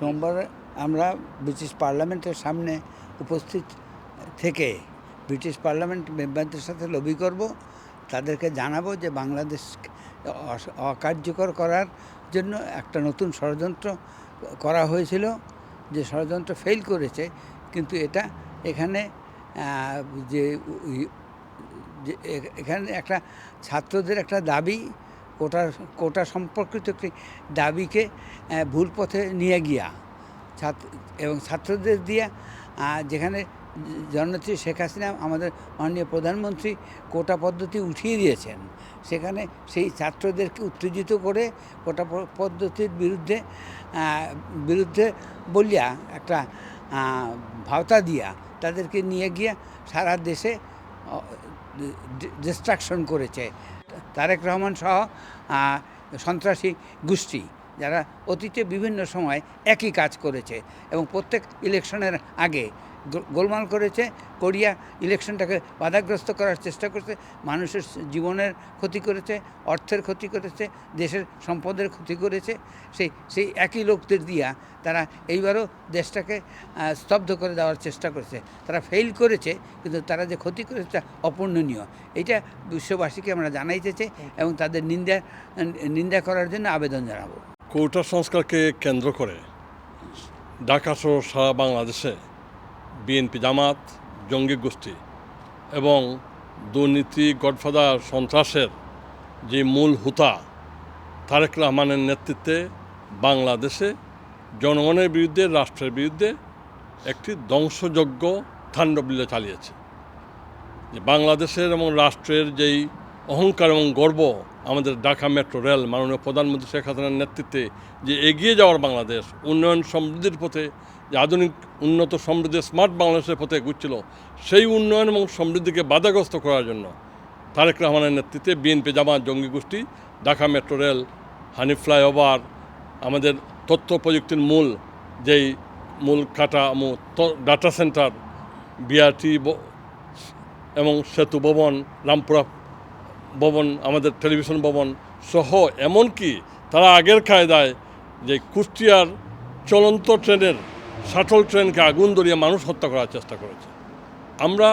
সোমবার আমরা ব্রিটিশ পার্লামেন্টের সামনে উপস্থিত থেকে ব্রিটিশ পার্লামেন্ট মেম্বারদের সাথে লবি করব, তাদেরকে জানাব যে বাংলাদেশ অকার্যকর করার জন্য একটা নতুন ষড়যন্ত্র করা হয়েছিল, যে ষড়যন্ত্র ফেল করেছে। কিন্তু এটা এখানে যে এখানে একটা ছাত্রদের একটা দাবি কোটা কোটা সম্পর্কিত একটি দাবিকে ভুল পথে নিয়ে গিয়া ছাত্র এবং ছাত্রদের দিয়ে যেখানে জননেত্রী শেখ হাসিনা আমাদের মাননীয় প্রধানমন্ত্রী কোটা পদ্ধতি উঠিয়ে দিয়েছেন, সেখানে সেই ছাত্রদেরকে উত্তেজিত করে কোটা পদ্ধতির বিরুদ্ধে বিরুদ্ধে বলিয়া একটা ভাওতা দিয়া তাদেরকে নিয়ে গিয়া সারা দেশে ডিস্ট্রাকশন করেছে। তারেক রহমান সহ সন্ত্রাসী গোষ্ঠী যারা অতীতে বিভিন্ন সময় একই কাজ করেছে এবং প্রত্যেক ইলেকশনের আগে গোলমাল করেছে, করিয়া ইলেকশনটাকে বাধাগ্রস্ত করার চেষ্টা করেছে, মানুষের জীবনের ক্ষতি করেছে, অর্থের ক্ষতি করেছে, দেশের সম্পদের ক্ষতি করেছে, সেই সেই একই লোকদের দিয়া তারা এইবারও দেশটাকে স্তব্ধ করে দেওয়ার চেষ্টা করেছে। তারা ফেল করেছে, কিন্তু তারা যে ক্ষতি করেছে তা অপূর্ণনীয়। এটা বিশ্ববাসীকে আমরা জানাইতে চাই এবং তাদের নিন্দা নিন্দা করার জন্য আবেদন জানাব। কৌটা সংস্কারকে কেন্দ্র করে ঢাকা সহ সারা বাংলাদেশে বিএনপি জামাত, জঙ্গি গোষ্ঠী এবং দুর্নীতি, গডফাদার, সন্ত্রাসের যে মূল হুতা তারেক রহমানের নেতৃত্বে বাংলাদেশে জনগণের বিরুদ্ধে, রাষ্ট্রের বিরুদ্ধে একটি ধ্বংসযজ্ঞ তাণ্ডবলীলা চালিয়েছে। বাংলাদেশের এবং রাষ্ট্রের যেই অহংকার এবং গর্ব আমাদের ঢাকা মেট্রো রেল মাননীয় প্রধানমন্ত্রী শেখ হাসিনার নেতৃত্বে যে এগিয়ে যাওয়ার বাংলাদেশ, উন্নয়ন সমৃদ্ধির পথে, যে আধুনিক, উন্নত সমৃদ্ধি, স্মার্ট বাংলাদেশের পথে এগুচ্ছিল, সেই উন্নয়ন এবং সমৃদ্ধিকে বাধাগ্রস্ত করার জন্য তারেক রহমানের নেতৃত্বে বিএনপি জামাত জঙ্গি গোষ্ঠী, ঢাকা মেট্রো রেল হানি ফ্লাইওভার, আমাদের তথ্য প্রযুক্তির মূল, যেই মূল কাঠামো ডাটা সেন্টার বিআরটি এবং সেতু ভবন, রামপুরা ভবন, আমাদের টেলিভিশন ভবন সহ, এমনকি তারা আগের কায়দায় যে কুষ্টিয়ার চলন্ত ট্রেনের শাটল ট্রেনকে আগুন ধরিয়ে মানুষ হত্যা করার চেষ্টা করেছে। আমরা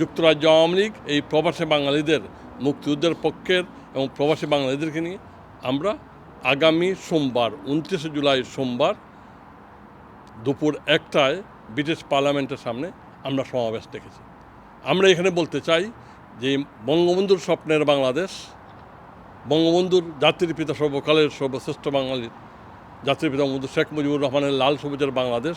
যুক্তরাজ্য আওয়ামী লীগ, এই প্রবাসী বাঙালিদের, মুক্তিযুদ্ধের পক্ষের এবং প্রবাসী বাঙালিদেরকে নিয়ে আমরা আগামী সোমবার, উনত্রিশে জুলাই সোমবার দুপুর একটায় ব্রিটিশ পার্লামেন্টের সামনে আমরা সমাবেশ দেখেছি। আমরা এখানে বলতে চাই যে বঙ্গবন্ধুর স্বপ্নের বাংলাদেশ, বঙ্গবন্ধুর জাতির পিতা সর্বকালের সর্বশ্রেষ্ঠ বাঙালির জাতির পিতা বঙ্গবন্ধু শেখ মুজিবুর রহমানের লাল সবুজের বাংলাদেশ,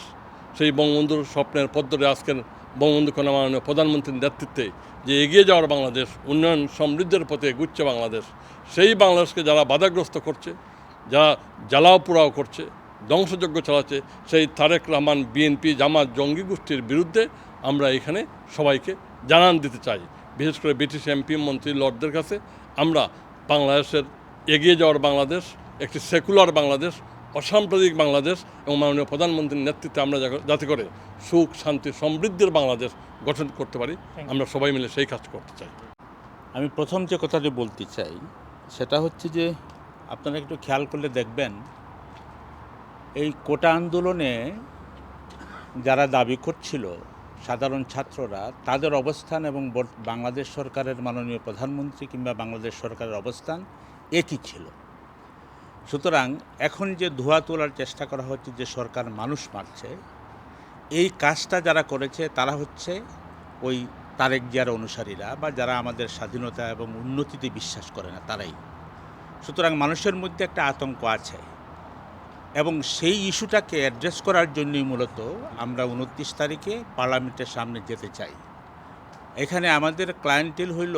সেই বঙ্গবন্ধুর স্বপ্নের পদ্মরে আজকের বঙ্গবন্ধু কন্যা মাননীয় প্রধানমন্ত্রীর নেতৃত্বে যে এগিয়ে যাওয়ার বাংলাদেশ, উন্নয়ন সমৃদ্ধির পথে এগুচ্ছে বাংলাদেশ, সেই বাংলাদেশকে যারা বাধাগ্রস্ত করছে, যারা জ্বালাও পোড়াও করছে, ধ্বংসযজ্ঞ চালাচ্ছে, সেই তারেক রহমান, বিএনপি, জামাত, জঙ্গি গোষ্ঠীর বিরুদ্ধে আমরা এখানে সবাইকে জানান দিতে চাই। বিশেষ করে ব্রিটিশ এমপি মন্ত্রী লর্ডদের কাছে আমরা বাংলাদেশের এগিয়ে যাওয়ার বাংলাদেশ একটি সেকুলার বাংলাদেশ অসাম্প্রদায়িক বাংলাদেশ এবং মাননীয় প্রধানমন্ত্রীর নেতৃত্বে আমরা যা- যাতে করে সুখ শান্তি সমৃদ্ধির বাংলাদেশ গঠন করতে পারি। আমরা সবাই মিলে সেই কাজ করতে চাই। আমি প্রথম যে কথাটি বলতে চাই সেটা হচ্ছে যে আপনারা একটু খেয়াল করলে দেখবেন এই কোটা আন্দোলনে যারা দাবি করছিল সাধারণ ছাত্ররা তাদের অবস্থান এবং বাংলাদেশ সরকারের মাননীয় প্রধানমন্ত্রী কিংবা বাংলাদেশ সরকারের অবস্থান একই ছিল। সুতরাং এখন যে ধোয়া তোলার চেষ্টা করা হচ্ছে, যে সরকার মানুষ মারছে, এই কাজটা যারা করেছে তারা হচ্ছে ওই তারেক জিয়ার অনুসারীরা বা যারা আমাদের স্বাধীনতা এবং উন্নতিতে বিশ্বাস করে না, তারাই। সুতরাং মানুষের মধ্যে একটা আতঙ্ক আছে। এবং সেই ইস্যুটাকে অ্যাড্রেস করার জন্যই মূলত আমরা উনত্রিশ তারিখে পার্লামেন্টের সামনে যেতে চাই। এখানে আমাদের ক্লায়েন্টেল হইল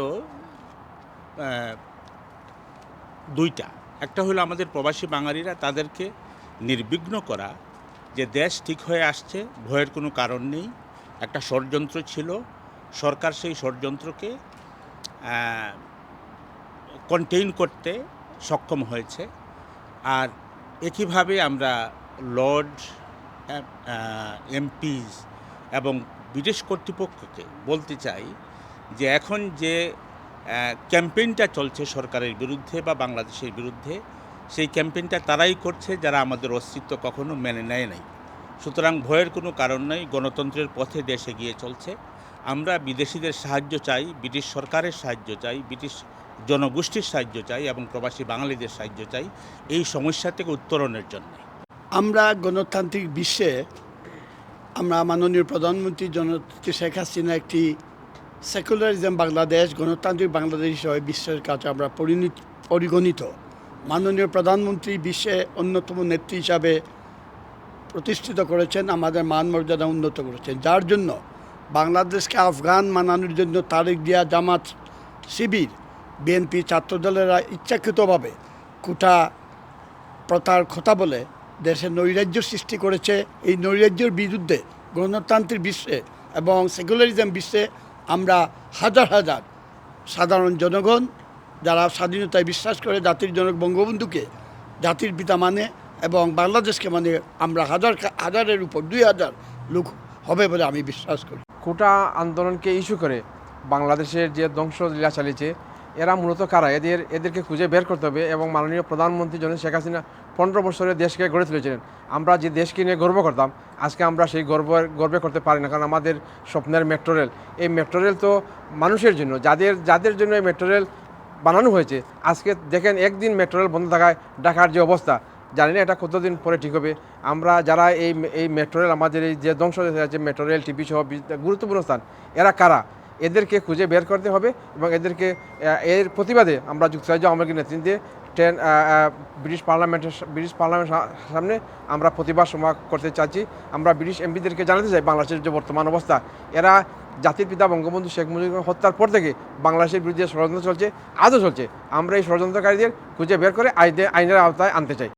দুইটা। একটা হলো আমাদের প্রবাসী বাঙালিরা তাদেরকে নির্বিঘ্ন করা যে দেশ ঠিক হয়ে আসছে, ভয়ের কোনো কারণ নেই, একটা ষড়যন্ত্র ছিল, সরকার সেই ষড়যন্ত্রকে কন্টেইন করতে সক্ষম হয়েছে। আর একইভাবে আমরা লর্ড এমপিস এবং ব্রিটিশ কর্তৃপক্ষকে বলতে চাই যে এখন যে ক্যাম্পেইনটা চলছে সরকারের বিরুদ্ধে বা বাংলাদেশের বিরুদ্ধে, সেই ক্যাম্পেইনটা তারাই করছে যারা আমাদের অস্তিত্ব কখনো মেনে নেয় নাই। সুতরাং ভয়ের কোনো কারণ নেই, গণতন্ত্রের পথে দেশ এগিয়ে চলছে। আমরা বিদেশিদের সাহায্য চাই, ব্রিটিশ সরকারের সাহায্য চাই, ব্রিটিশ জনগোষ্ঠীর সাহায্য চাই এবং প্রবাসী বাঙালিদের সাহায্য চাই, এই সমস্যা থেকে উত্তরণের জন্য। আমরা গণতান্ত্রিক বিশ্বে, আমরা মাননীয় প্রধানমন্ত্রী জননেত্রী শেখ হাসিনা একটি সেকুলারিজম বাংলাদেশ, গণতান্ত্রিক বাংলাদেশ হিসেবে বিশ্বের কাছে আমরা পরিণত, পরিগণিত। মাননীয় প্রধানমন্ত্রী বিশ্বে অন্যতম নেত্রী হিসাবে প্রতিষ্ঠিত করেছেন, আমাদের মান মর্যাদা উন্নত করেছেন। যার জন্য বাংলাদেশকে আফগান মানানোর জন্য তারেক দিয়া জামাত শিবির বিএনপি ছাত্রদলেরা ইচ্ছাকৃতভাবে কুটা প্রতার কথা বলে দেশে নৈরাজ্য সৃষ্টি করেছে। এই নৈরাজ্যের বিরুদ্ধে গণতান্ত্রিক বিশ্বে এবং সেকুলারিজম বিশ্বে আমরা হাজার হাজার সাধারণ জনগণ যারা স্বাধীনতায় বিশ্বাস করে জাতির জনক বঙ্গবন্ধুকে জাতির পিতা মানে এবং বাংলাদেশকে মানে আমরা হাজার হাজারের উপর দুই হাজার লোক হবে বলে আমি বিশ্বাস করি। কোটা আন্দোলনকে ইস্যু করে বাংলাদেশের যে ধ্বংসলীলা চালিয়েছে এরা মূলত কারা? এদের, এদেরকে খুঁজে বের করতে হবে এবং মাননীয় প্রধানমন্ত্রী জন শেখ হাসিনা পনেরো বছরের দেশকে গড়ে তুলেছিলেন। আমরা যে দেশকে নিয়ে গর্ব করতাম, আজকে আমরা সেই গর্ব গর্বে করতে পারি না, কারণ আমাদের স্বপ্নের মেট্রো রেল এই মেট্রো রেল তো মানুষের জন্য, যাদের যাদের জন্য এই মেট্রো রেল বানানো হয়েছে, আজকে দেখেন একদিন মেট্রো রেল বন্ধ থাকায় ঢাকার যে অবস্থা। জানি না এটা কতদিন পরে ঠিক হবে। আমরা যারা এই এই মেট্রো রেল আমাদের এই যে ধ্বংস হয়ে আছে মেট্রো রেল টিভি সহ গুরুত্বপূর্ণ স্থান, এরা কারা? এদেরকে খুঁজে বের করতে হবে এবং এদেরকে এর প্রতিবাদে আমরা যুক্তরাজ্য আওয়ামী নেতৃত্বে ট্রেন ব্রিটিশ পার্লামেন্টের ব্রিটিশ পার্লামেন্ট সামনে আমরা প্রতিবাদ সভা করতে চাচ্ছি। আমরা ব্রিটিশ এমপিদেরকে জানাতে চাই বাংলাদেশের যে বর্তমান অবস্থা। এরা জাতির পিতা বঙ্গবন্ধু শেখ মুজিবুর হত্যার পর থেকে বাংলাদেশের বিরুদ্ধে ষড়যন্ত্র চলছে, আজও চলছে। আমরা এই ষড়যন্ত্রকারীদের খুঁজে বের করে আইনে, আইনের আওতায় আনতে চাই।